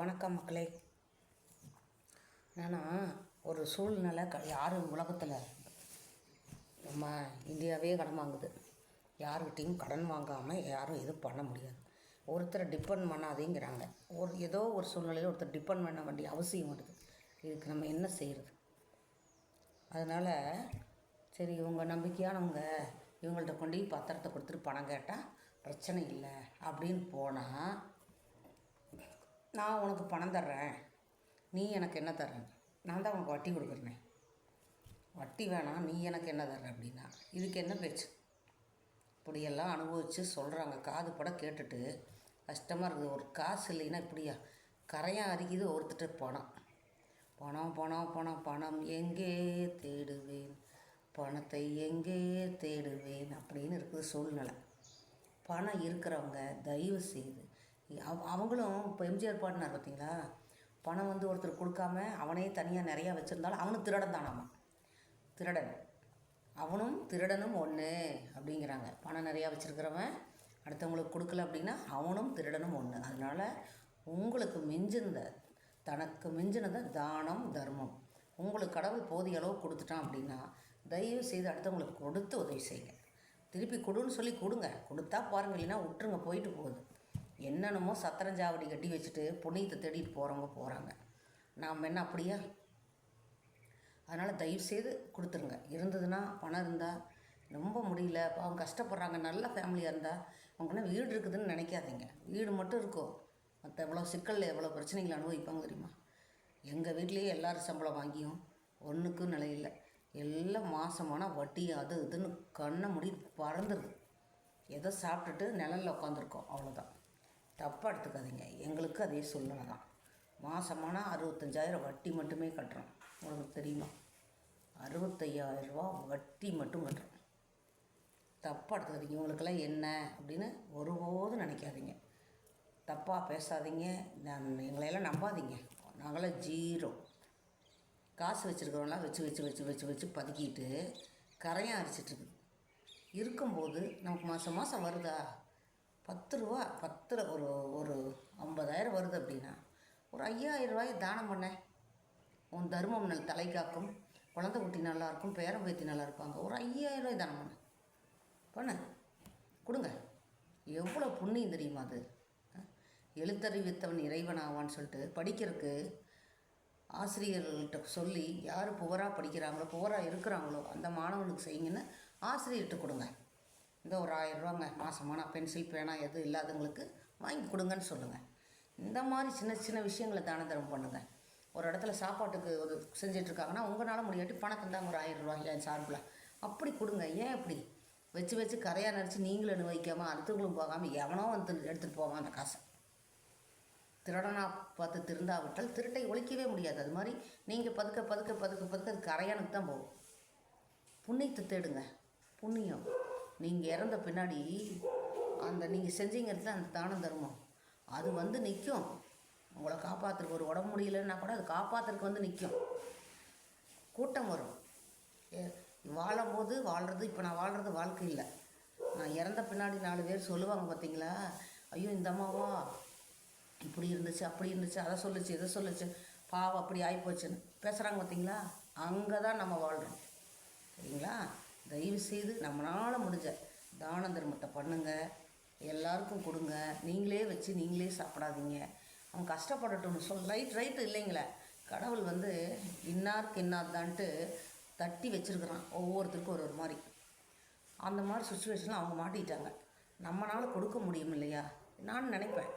வணக்கம் மக்களே. ஏன்னா ஒரு சூழ்நிலை க யாரும் உலகத்தில் நம்ம இந்தியாவே கடன் வாங்குது. யாருக்கிட்டையும் கடன் வாங்காமல் யாரும் எதுவும் பண்ண முடியாது. ஒருத்தரை டிபெண்ட் பண்ணாதேங்கிறாங்க. ஒரு ஏதோ ஒரு சூழ்நிலையில் ஒருத்தர் டிபெண்ட் பண்ண வேண்டிய அவசியம் வருது. இதுக்கு நம்ம என்ன செய்கிறது அதனால் சரி இவங்க நம்பிக்கையானவங்க இவங்கள்ட்ட கொண்டு போய் பத்திரத்தை கொடுத்துட்டு பணம் கேட்டால் பிரச்சனை இல்லை அப்படின்னு போனால் நான் உனக்கு பணம் தர்றேன். நீ எனக்கு என்ன தர்றேன் நான் தான் உனக்கு வட்டி கொடுக்குறேனே. வட்டி வேணாம் நீ எனக்கு என்ன தர்ற அப்படின்னா இதுக்கு என்ன பேச்சு? இப்படியெல்லாம் அனுபவித்து சொல்கிறாங்க காது பட கேட்டுட்டு கஷ்டமாக இருக்குது. ஒரு காசு இல்லைன்னா இப்படியா? கரையாக அரிக்குது ஒருத்தட்ட பணம். பணம் பணம் பணம் பணம் எங்கே தேடுவேன்? பணத்தை எங்கே தேடுவேன்? அப்படின்னு இருக்குது சூழ்நிலை. பணம் இருக்கிறவங்க தயவு செய்து அவங்களும் இப்போ எம்ஜிஆர் பாடினார் பார்த்தீங்களா பணம் வந்து ஒருத்தர் கொடுக்காம அவனே தனியாக நிறையா வச்சுருந்தாலும் அவனும் திருடன் தானாமா? திருடன். அவனும் திருடனும் ஒன்று அப்படிங்கிறாங்க. பணம் நிறையா வச்சுருக்கிறவன் அடுத்தவங்களுக்கு கொடுக்கல அப்படின்னா அவனும் திருடனும் ஒன்று அதனால் உங்களுக்கு மிஞ்சிருந்த தனக்கு மிஞ்சினதை தானம் தர்மம். உங்களுக்கு கடவுள் போதிய அளவு கொடுத்துட்டான் அப்படின்னா தயவு செய்து அடுத்தவங்களுக்கு கொடுத்து உதவி செய்யுங்க. திருப்பி கொடுன்னு சொல்லி கொடுங்க. கொடுத்தா பாருங்க இல்லைன்னா விட்டுருங்க போயிட்டு போகுது. என்னென்னமோ சத்திரஞ்சாவடி கட்டி வச்சுட்டு புண்ணியத்தை தேடிட்டு போகிறவங்க போகிறாங்க நாம் என்ன அப்படியா? அதனால் தயவு செய்து கொடுத்துருங்க. இருந்ததுன்னா பணம் இருந்தால் ரொம்ப முடியல. அவங்க கஷ்டப்படுறாங்க. நல்ல ஃபேமிலியாக இருந்தால் அவங்கன்னா வீடு இருக்குதுன்னு நினைக்காதீங்க. வீடு மட்டும் இருக்கும் மற்ற எவ்வளோ சிக்கலில் எவ்வளோ பிரச்சனைகள் அனுபவிப்பாங்க தெரியுமா? எங்கள் வீட்லேயே எல்லாரும் சம்பளம் வாங்கியும் ஒன்றுக்கும் நிலையில்லை எல்லாம் மாதமான வட்டி அது இதுன்னு கண்ணை முடி பறந்துடுது எதை சாப்பிட்டுட்டு நிழலில் உட்காந்துருக்கோம் அவ்வளோதான் தப்பாக எடுத்துக்காதீங்க. எங்களுக்கு அதே சூழ்நிலை தான். மாதமானா அறுபத்தஞ்சாயிரம் வட்டி மட்டுமே கட்டுறோம். உங்களுக்கு தெரியுமா? அறுபத்தையாயிரம் ரூபா வட்டி மட்டும் கட்டுறோம். தப்பாக எடுத்துக்காதீங்க. இவங்களுக்கெல்லாம் என்ன அப்படின்னு ஒருபோதும் நினைக்காதீங்க. தப்பாக பேசாதீங்க. நான் எங்களையெல்லாம் நம்பாதீங்க. நாங்களாம் ஜீரோ. காசு வச்சுருக்கிறவங்களாம் வச்சு வச்சு வச்சு வச்சு வச்சு பதுக்கிட்டு கரையான் அரிச்சிட்ருக்கு இருக்கும்போது நமக்கு மாதம் மாதம் வருதா? பத்து ரூபா பத்தில் ஒரு ஒரு ஐம்பதாயிரம் வருது அப்படின்னா ஒரு ஐயாயிரம் ரூபாய் தானம் பண்ணேன் உன் தர்மம் நல் தலை காக்கும் குழந்தை குட்டி நல்லாயிருக்கும் பேரம் பேரன் பேத்தி நல்லா இருப்பாங்க ஒரு ஐயாயிரம் ரூபாய் தானம் பண்ணேன் பண்ணு. கொடுங்க. எவ்வளோ புண்ணியம் தெரியுமா அது? எழுத்தறிவித்தவன் இறைவன் ஆவான்னு சொல்லிட்டு படிக்கிறதுக்கு ஆசிரியர்கள்ட்ட சொல்லி யார் புவராக படிக்கிறாங்களோ புவராக இருக்கிறாங்களோ அந்த மாணவனுக்கு செய்யுங்கன்னு ஆசிரியர்கிட்ட கொடுங்க. இந்த ஒரு ஆயிரம் ரூபாங்க மாதமான பென்சில் பேனா எதுவும் இல்லாதவங்களுக்கு வாங்கி கொடுங்கன்னு சொல்லுங்கள் இந்த மாதிரி சின்ன சின்ன விஷயங்களை தான தரம் பண்ணுங்கள் ஒரு இடத்துல சாப்பாட்டுக்கு ஒரு செஞ்சிட்ருக்காங்கன்னா உங்களால் முடியாட்டி பணத்தை தந்தாங்க ஒரு ஆயிரம் ரூபாய் என் சார்பில். அப்படி கொடுங்க. ஏன் இப்படி? வச்சு வச்சு கரையாக நினச்சி நீங்களும் அனுபவிக்காமல் அடுத்தவங்களும் போகாமல் எவனோ வந்து எடுத்துகிட்டு போவான் அந்த காசை. திருடனா பார்த்து திருந்தாவிட்டால் திருட்டை ஒழிக்கவே முடியாது. அது மாதிரி நீங்கள் பதுக்க பதுக்க பதுக்க பதுக்க அது கரையானுக்கு தான் போகும். புண்ணியத்தை தேடுங்க. புண்ணியம். நீங்கள் இறந்த பின்னாடி அந்த நீங்கள் செஞ்சீங்கிறது அந்த தானம் தர்மம். அது வந்து நிற்கும் உங்களை காப்பாற்றுறக்கு ஒரு உடம்பு முடியலன்னா கூட அது காப்பாற்றுறக்கு வந்து நிற்கும் கூட்டம் வரும். ஏ- வாழும்போது வாழ்கிறது இப்போ நான் வாழ்கிறது வாழ்க்கை இல்லை. நான் இறந்த பின்னாடி நாலு பேர் சொல்லுவாங்க பார்த்தீங்களா ஐயோ இந்த அம்மாவா? இப்படி இருந்துச்சு அப்படி இருந்துச்சு அதை சொல்லுச்சு இதை சொல்லுச்சு. பாவம் அப்படி ஆகிப்போச்சுன்னு பேசுகிறாங்க பார்த்தீங்களா அங்கே தான் நம்ம வாழ்கிறோம் சரிங்களா? தயவு செய்து நம்மளால் முடிஞ்ச தான தர்மத்தை பண்ணுங்கள் எல்லாருக்கும் கொடுங்க. நீங்களே வச்சு நீங்களே சாப்பிடாதீங்க. அவங்க கஷ்டப்படட்டும்னு சொல் ரைட் ரைட்டு இல்லைங்களே? கடவுள் வந்து இன்னாருக்கு இன்னார்தான்ட்டு தட்டி வச்சிருக்கிறான். ஒவ்வொருத்தருக்கும் ஒரு ஒரு மாதிரி. அந்த மாதிரி சுச்சுவேஷனில் அவங்க மாட்டிக்கிட்டாங்க. நம்மளால் கொடுக்க முடியும் இல்லையா? நான் நினைப்பேன்.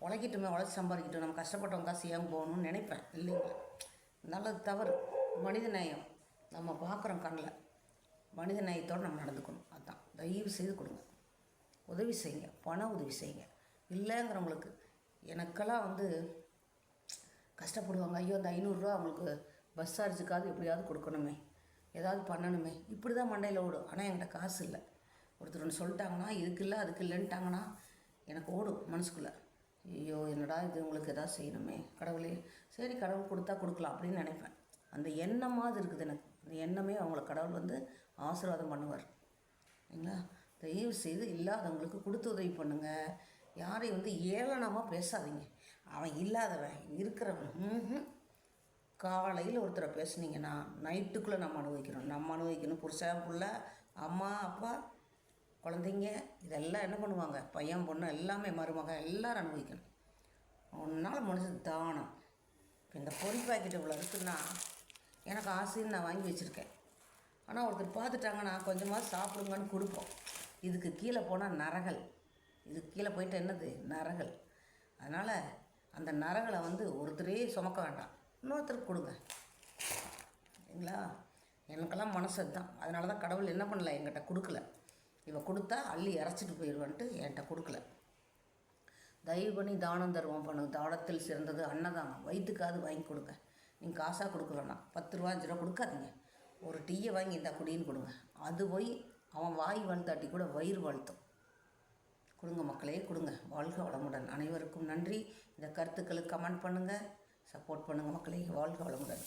உழைக்கிட்டுமே உழைச்சி சம்பாதிக்கிட்டோம். நம்ம கஷ்டப்பட்டவங்க காசு ஏன் போகணும்னு நினைப்பேன். இல்லைங்களா? நல்லது தவறு. மனித நேயம். நம்ம பார்க்குறோம் கண்ணில். மனித நேயத்தோடு நம்ம நடந்துக்கணும். அதுதான் தயவு செய்து கொடுங்க. உதவி செய்யுங்க பண உதவி செய்யுங்க இல்லைங்கிறவங்களுக்கு எனக்கெல்லாம் வந்து கஷ்டப்படுவாங்க. ஐயோ அந்த ஐநூறுரூவா அவங்களுக்கு பஸ் சார்ஜுக்காவது எப்படியாவது கொடுக்கணுமே. ஏதாவது பண்ணணுமே. இப்படி தான் மண்டையில் ஓடும். ஆனால் என்கிட்ட காசு இல்லை. ஒருத்தர் ஒன்று சொல்லிட்டாங்கன்னா இதுக்கு இல்லை அதுக்கு இல்லைன்ட்டாங்கன்னா எனக்கு ஓடும் மனசுக்குள்ளே. ஐயோ என்னடா இது? உங்களுக்கு எதாவது செய்யணுமே. கடவுளே. சரி கடவுள் கொடுத்தா கொடுக்கலாம் அப்படின்னு நினைப்பேன். அந்த எண்ணமாவது இருக்குது எனக்கு. அந்த எண்ணமே அவங்கள கடவுள் வந்து ஆசீர்வாதம் பண்ணுவார். சரிங்களா தயவு செய்து இல்லாதவங்களுக்கு கொடுத்து உதவி பண்ணுங்கள் யாரையும் வந்து ஏளனமாக பேசாதீங்க. அவன் இல்லாதவன் இருக்கிறவன் காலையில் ஒருத்தரை பேசுனீங்கன்னா நைட்டுக்குள்ளே நம்ம அனுபவிக்கணும். நம்ம அனுபவிக்கணும். புருஷன் புள்ள அம்மா அப்பா குழந்தைங்க இதெல்லாம் என்ன பண்ணுவாங்க? பையன் பொண்ணு எல்லாமே மருமக எல்லாரும் அனுபவிக்கணும். உன்னால் முடிஞ்சது தானம். இப்போ இந்த பொறி பாக்கெட் இவ்வளோ இருக்குன்னா எனக்கு ஆசைன்னு நான் வாங்கி வச்சுருக்கேன். ஆனால் ஒருத்தர் பார்த்துட்டாங்கன்னா கொஞ்சமாக சாப்பிடுங்கன்னு கொடுப்போம். இதுக்கு கீழே போனால் நரகல். இதுக்கு கீழே போயிட்டு என்னது? நரகல். அதனால் அந்த நரகளை வந்து ஒருத்தரே சுமக்க வேண்டாம். இன்னொருத்தருக்கு கொடுங்க. சரிங்களா? எனக்கெல்லாம் மனசு தான் அதனால தான் கடவுள் என்ன பண்ணல என்கிட்ட கொடுக்கல. இவ கொடுத்தா அள்ளி இறச்சிட்டு போயிடுவான்ட்டு என்கிட்ட கொடுக்கல. தயவு பண்ணி தானம் தருவோம் பண்ணுங்க தானத்தில் சிறந்தது அன்னதானம். வயிற்றுக்காவது வாங்கி கொடுங்க. நீங்கள் காசாக கொடுக்க வேணாம். பத்து ரூபா அஞ்சு ரூபா கொடுக்காதீங்க. ஒரு டீயை வாங்கி இந்த குடின்னு கொடுங்க. அது போய் அவன் வாய் வந்தாட்டி கூட வயிறு வாழ்த்தும். கொடுங்க மக்களே கொடுங்க. வாழ்க வளமுடன். அனைவருக்கும் நன்றி. இந்த கருத்துக்களுக்கு கமெண்ட் பண்ணுங்கள் சப்போர்ட் பண்ணுங்கள் மக்களே. வாழ்க வளமுடன்.